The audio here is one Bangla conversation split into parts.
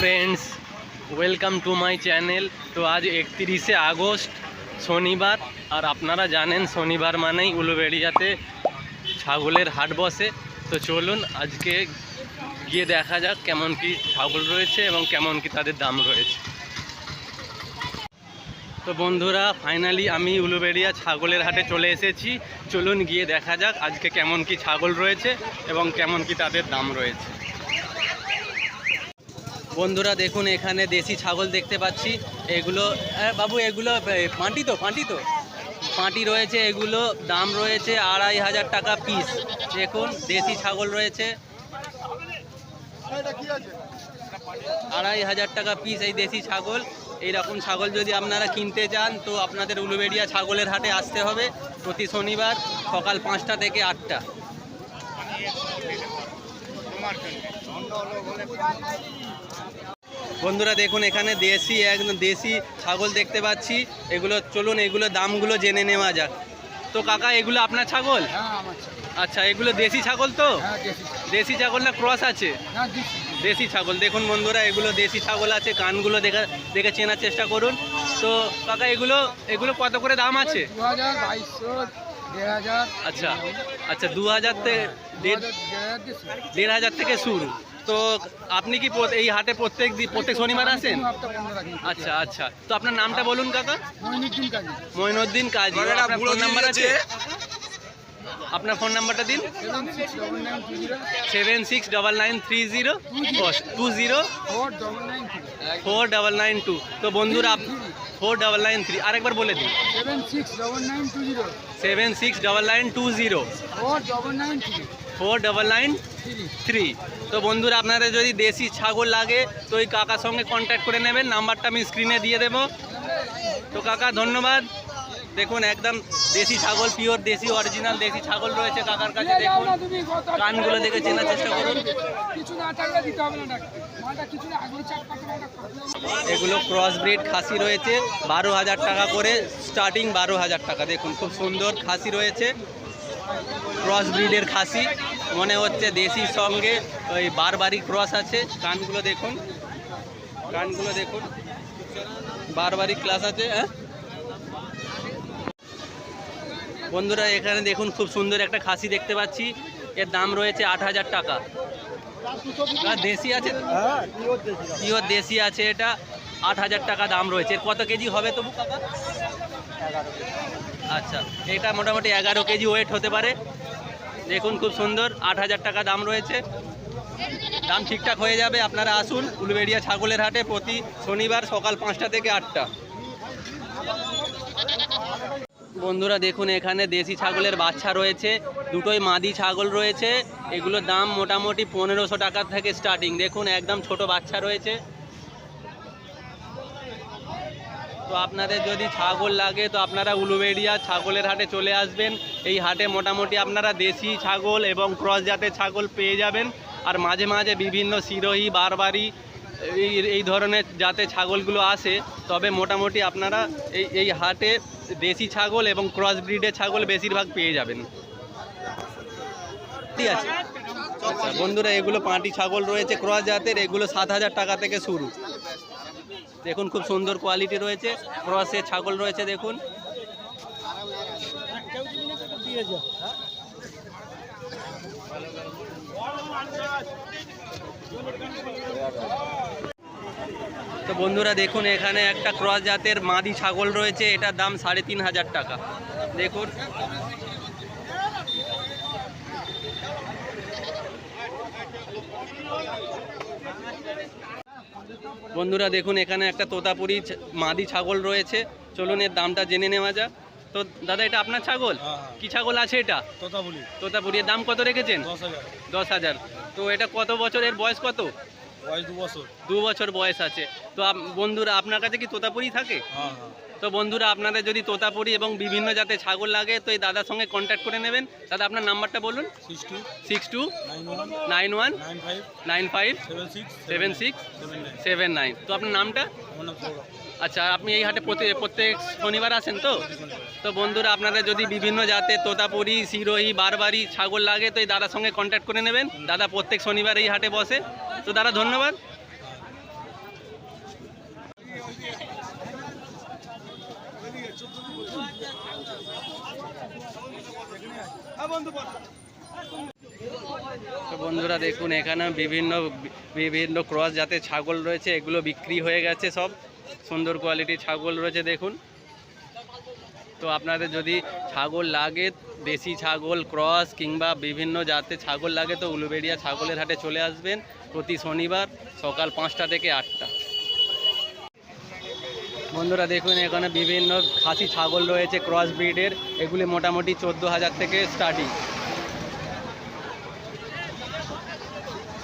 Friends welcome to my channel তো আজ একত্রিশে আগস্ট, শনিবার, আর আপনারা জানেন শনিবার মানেই উলুবেড়িয়াতে ছাগলের হাট বসে। তো চলুন আজকে গিয়ে দেখা যাক কেমন কি ছাগল রয়েছে এবং কেমন কি তাদের দাম রয়েছে। তো বন্ধুরা ফাইনালি আমি উলুবেড়িয়া ছাগলের হাটে চলে এসেছি। চলুন গিয়ে দেখা যাক আজকে কেমন কি ছাগল রয়েছে এবং কেমন কি তাদের দাম রয়েছে। বন্ধুরা দেখুন, এখানে দেশি ছাগল দেখতে পাচ্ছি। এগুলো বাবু, এগুলো পাঁটি তো পাঁটি তো? পাঁটি রয়েছে, এগুলো দাম রয়েছে আড়াই হাজার টাকা পিস দেখুন, দেশি ছাগল রয়েছে। আড়াই হাজার টাকা পিস এই দেশি ছাগল। এই রকম ছাগল যদি আপনারা কিনতে চান, তো আপনাদের উলুবেড়িয়া ছাগলের হাটে আসতে হবে প্রতি শনিবার সকাল পাঁচটা থেকে আটটা। বন্ধুরা দেখুন এখানে দেশি একদম দেশি ছাগল দেখতে পাচ্ছি। এগুলো চলুন এগুলো দামগুলো জেনে নেওয়া যাক। তো কাকা এগুলো আপনার ছাগল? হ্যাঁ। আচ্ছা এগুলো দেশি ছাগল তো? হ্যাঁ দেশি ছাগল। না ক্রস আছে? দেশি। ছাগল। দেখুন বন্ধুরা এগুলো দেশি ছাগল আছে কানগুলো দেখা দেখে চেনার চেষ্টা করুন। তো কাকা এগুলো এগুলো কত করে দাম আছে? আচ্ছা আচ্ছা দু হাজার থেকে শুরু। দেড় হাজার থেকে শুরু। তো আপনি কি এই হাটে প্রত্যেক দিন প্রত্যেক শনিবার আসেন? আচ্ছা আচ্ছা। তো আপনার নামটা বলুন কাকা। মইনুদ্দিন কাজী। আপনার ফোন নাম্বার আছে? আপনার ফোন নাম্বারটা দিন। Seven six double nine three zero two zero four double nine three four double nine two তো বন্ধুরা ফোর ডবল নাইন থ্রি আরেকবার বলে দিন। Seven six double nine two zero seven six double nine two zero four double nine three four double nine three তো বন্ধুরা আপনাদের যদি দেশি ছাগল লাগে তো ওই কাকার সঙ্গে কন্ট্যাক্ট করে নেবেন। নাম্বারটা আমি স্ক্রিনে দিয়ে দেবো। তো কাকা ধন্যবাদ। দেখুন একদম দেশি ছাগল পিওর দেশি অরিজিনাল দেশি ছাগল রয়েছে কাকার কাছে। দেখুন কানগুলো দেখে চেনার চেষ্টা করুন। এগুলো ক্রস ব্রিড খাসি রয়েছে বারো হাজার টাকা করে। স্টার্টিং বারো হাজার টাকা। দেখুন খুব সুন্দর খাসি রয়েছে। ক্রস ব্রিডের খাসি। মনে হচ্ছে দেশির সঙ্গে ওই বারবারি ক্রস আছে। কানগুলো দেখুন। কানগুলো দেখুন। বারবারি ক্লাস আছে হ্যাঁ? বন্ধুরা, এখানে দেখুন খুব সুন্দর একটা খাসি দেখতে পাচ্ছি। এর দাম রয়েছে আট হাজার টাকা। দেশি আছে? পিওর দেশি আছে এটা। আট হাজার টাকা দাম রয়েছে। কত কেজি হবে তবু, কাকা? আচ্ছা এটা মোটামুটি এগারো কেজি ওয়েট হতে পারে। দেখুন, খুব সুন্দর, আট হাজার টাকা দাম রয়েছে। দাম ঠিকঠাক হয়ে যাবে, আপনারা আসুন, উলুবেড়িয়া ছাগলের হাটে প্রতি শনিবার সকাল পাঁচটা থেকে আটটা। বন্ধুরা, দেখুন, এখানে দেশি ছাগলের বাচ্চা রয়েছে, দুটোই মাদি ছাগল রয়েছে। এগুলোর দাম মোটামুটি পনেরোশো টাকা থেকে স্টার্টিং দেখুন, একদম ছোট বাচ্চা রয়েছে। তো আপনাদের যদি ছাগল লাগে, তো আপনারা উলুবেড়িয়া ছাগলের হাটে চলে আসবেন। এই হাটে মোটামুটি আপনারা দেশি ছাগল এবং ক্রস জাতের ছাগল পেয়ে যাবেন। আর মাঝে মাঝে বিভিন্ন সিরোহি, বারবারি, এই এই ধরনের জাতে ছাগলগুলো আসে। তবে মোটামুটি আপনারা এই এই হাটে দেশি ছাগল এবং ক্রস ব্রিডের ছাগল বেশিরভাগ পেয়ে যাবেন। ঠিক আছে? আচ্ছা বন্ধুরা, এগুলো পাঁটি ছাগল রয়েছে ক্রস জাতের। এগুলো সাত হাজার টাকা থেকে শুরু। দেখুন, খুব সুন্দর কোয়ালিটি রয়েছে। ক্রসের ছাগল রয়েছে, দেখুন। তো বন্ধুরা, দেখুন, এখানে একটা ক্রস জাতের মাদি ছাগল রয়েছে। এটার দাম সাড়ে তিন হাজার টাকা। দেখুন। বন্ধুরা দেখুন এখানে একটা তোতাপুরি মাদি ছাগল রয়েছে। চলুন এর দামটা জেনে নেওয়া যাক। তো দাদা এটা আপনার ছাগল? হ্যাঁ, হ্যাঁ। কি ছাগল আছে এটা? তোতাপুরি। তোতাপুরি এর দাম কত রেখেছেন? দশ হাজার। তো এটা কত বছরের বয়স কত? বয়স দু বছর। দু বছর বয়স আছে। তো বন্ধুরা আপনার কাছে কি তোতাপুরি থাকে? হ্যাঁ। তো বন্ধুরা আপনাদের যদি তোতাপুরি এবং বিভিন্ন জাতের ছাগল লাগে তো এই দাদার সঙ্গে কন্ট্যাক্ট করে নেবেন। দাদা আপনার নাম্বারটা বলুন। Six two six two nine one nine five seven six seven nine তো আপনার নামটা? আচ্ছা আপনি এই হাটে প্রতি প্রত্যেক শনিবার আসেন তো? তো বন্ধুরা আপনাদের যদি বিভিন্ন জাতের তোতাপুরি সিরোহি বারবারি ছাগল লাগে তো এই দাদার সঙ্গে কন্ট্যাক্ট করে নেবেন। দাদা প্রত্যেক শনিবার এই হাটে বসে। তো দাদা ধন্যবাদ। বন্ধুরা দেখুন, এখানে বিভিন্ন বিভিন্ন ক্রস জাতের ছাগল রয়েছে, এগুলো বিক্রি হয়ে গেছে সব। সুন্দর কোয়ালিটির ছাগল রয়েছে, দেখুন। তো আপনাদের যদি ছাগল লাগে, দেশি ছাগল ক্রস কিংবা বিভিন্ন জাতের ছাগল লাগে, তো উলুবেড়িয়া ছাগলের হাটে চলে আসবেন প্রতি শনিবার সকাল পাঁচটা থেকে আটটা। বন্ধুরা দেখুন এখানে বিভিন্ন খাসি ছাগল রয়েছে ক্রস ব্রিডের এগুলি মোটামুটি চোদ্দ হাজার থেকে স্টার্টিং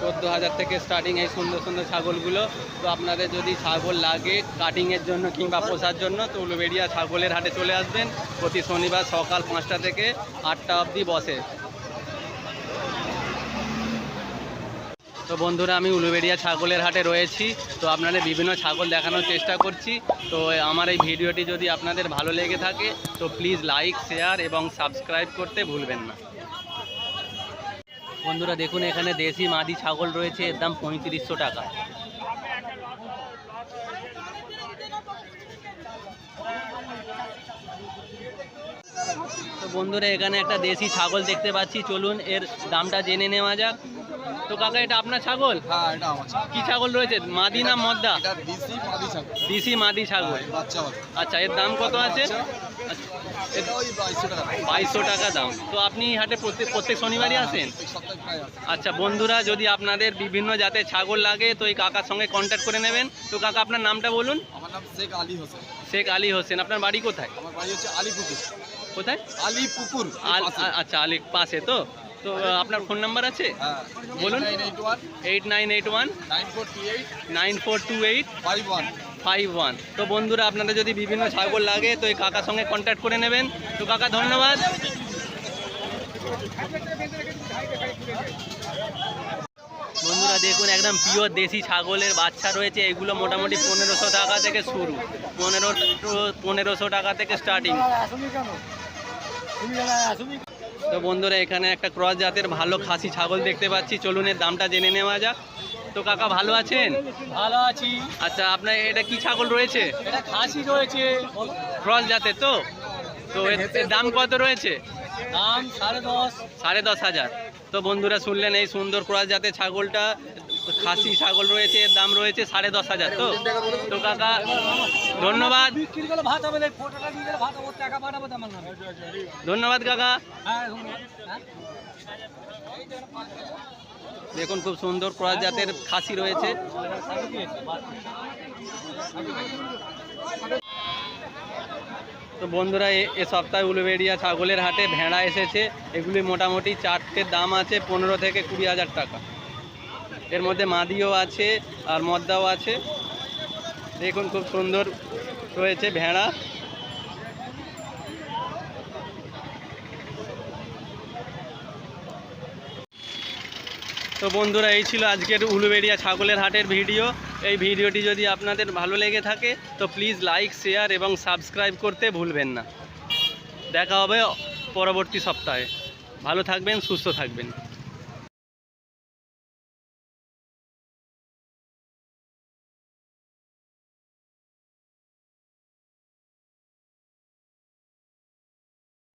চোদ্দ হাজার থেকে স্টার্টিং এই সুন্দর সুন্দর ছাগলগুলো। তো আপনাদের যদি ছাগল লাগে কাটিংয়ের জন্য কিংবা পোষার জন্য তো উলুবেড়িয়া ছাগলের হাটে চলে আসবেন। প্রতি শনিবার সকাল পাঁচটা থেকে আটটা অবধি বসে। তো বন্ধুরা, আমি উলুবেড়িয়া ছাগলের হাটে রয়েছি। তো আপনাদের বিভিন্ন ছাগল দেখানোর চেষ্টা করছি। তো আমার এই ভিডিওটি যদি আপনাদের ভালো লেগে থাকে, তো প্লিজ লাইক শেয়ার এবং সাবস্ক্রাইব করতে ভুলবেন না। বন্ধুরা, দেখুন, এখানে দেশি মাদি ছাগল রয়েছে। এর দাম পঁয়ত্রিশশো টাকা। তো বন্ধুরা, এখানে একটা দেশি ছাগল দেখতে পাচ্ছি। চলুন, এর দামটা জেনে নেওয়া যাক। তো কাকা এটা আপনার ছাগল? হ্যাঁ এটা আমার ছাগল। কি ছাগল রয়েছে? মাদি না মদ্দা? এটা দেশি মাদি ছাগল। দেশি মাদি ছাগল। হ্যাঁ, বাচ্চা আচ্ছা এর দাম কত আছে? বাইশশো টাকা। দাম। তো আপনি হাটে প্রত্যেক প্রত্যেক শনিবারই আসেন? প্রত্যেক সপ্তাহে প্রায় আসে। আচ্ছা বন্ধুরা যদি আপনাদের বিভিন্ন জাতের ছাগল লাগে তো এই কাকার সঙ্গে কন্ট্যাক্ট করে নেবেন। তো কাকা আপনার নামটা বলুন। আমার নাম শেখ আলী হোসেন। শেখ আলী হোসেন। আপনার বাড়ি কোথায়? আমার বাড়ি হচ্ছে আলিপুকুর। কোথায়? আলিপুকুর আল আচ্ছা আলী পাশে তো? তো আপনার ফোন নাম্বার আছে? বলুন। Eight nine eight one nine four two eight five one তো বন্ধুরা, আপনাদের যদি বিভিন্ন ছাগল লাগে, তো এই কাকার সঙ্গে কন্ট্যাক্ট করে নেবেন। তো কাকা, ধন্যবাদ। বন্ধুরা, দেখুন, একদম পিওর দেশি ছাগলের বাচ্চা রয়েছে। এগুলো মোটামুটি পনেরোশো টাকা থেকে শুরু। পনেরো, পনেরোশো টাকা থেকে স্টার্টিং তো বন্ধুরা এখানে একটা ক্রস জাতের ভালো খাসি ছাগল দেখতে পাচ্ছি। চলুন এর দামটা জেনে নেওয়া যাক। তো কাকা ভালো আছেন? ভালো আছি। আচ্ছা আপনার এটা কি ছাগল রয়েছে? এটা খাসি রয়েছে। ক্রস জাতের তো? তো এর দাম কত রয়েছে? দাম সাড়ে দশ। সাড়ে দশ হাজার। তো বন্ধুরা শুনলেন এই সুন্দর ক্রস জাতের ছাগলটা। খাসি, ছাগল রয়েছে, এর দাম রয়েছে সাড়ে দশ হাজার, তো? তো কাকা, ধন্যবাদ। ধন্যবাদ, কাকা। দেখুন, খুব সুন্দর ক্রস জাতের খাসি রয়েছে। তো বন্ধুরা, এ- সপ্তাহে উলুবেড়িয়া ছাগলের হাটে ভেড়া এসেছে। এগুলি মোটামুটি চারটের দাম আছে, পনেরো থেকে কুড়ি হাজার টাকা। এর মধ্যে মাদিও আছে আর মদ্দাও আছে। দেখুন খুব সুন্দর রয়েছে ভেড়া। তো বন্ধুরা, এই ছিল আজকের উলুবেড়িয়া ছাগলের হাটের ভিডিও। এই ভিডিওটি যদি আপনাদের ভালো লেগে থাকে, তো প্লিজ লাইক শেয়ার এবং সাবস্ক্রাইব করতে ভুলবেন না। দেখা হবে পরবর্তী সপ্তাহে। ভালো থাকবেন, সুস্থ থাকবেন।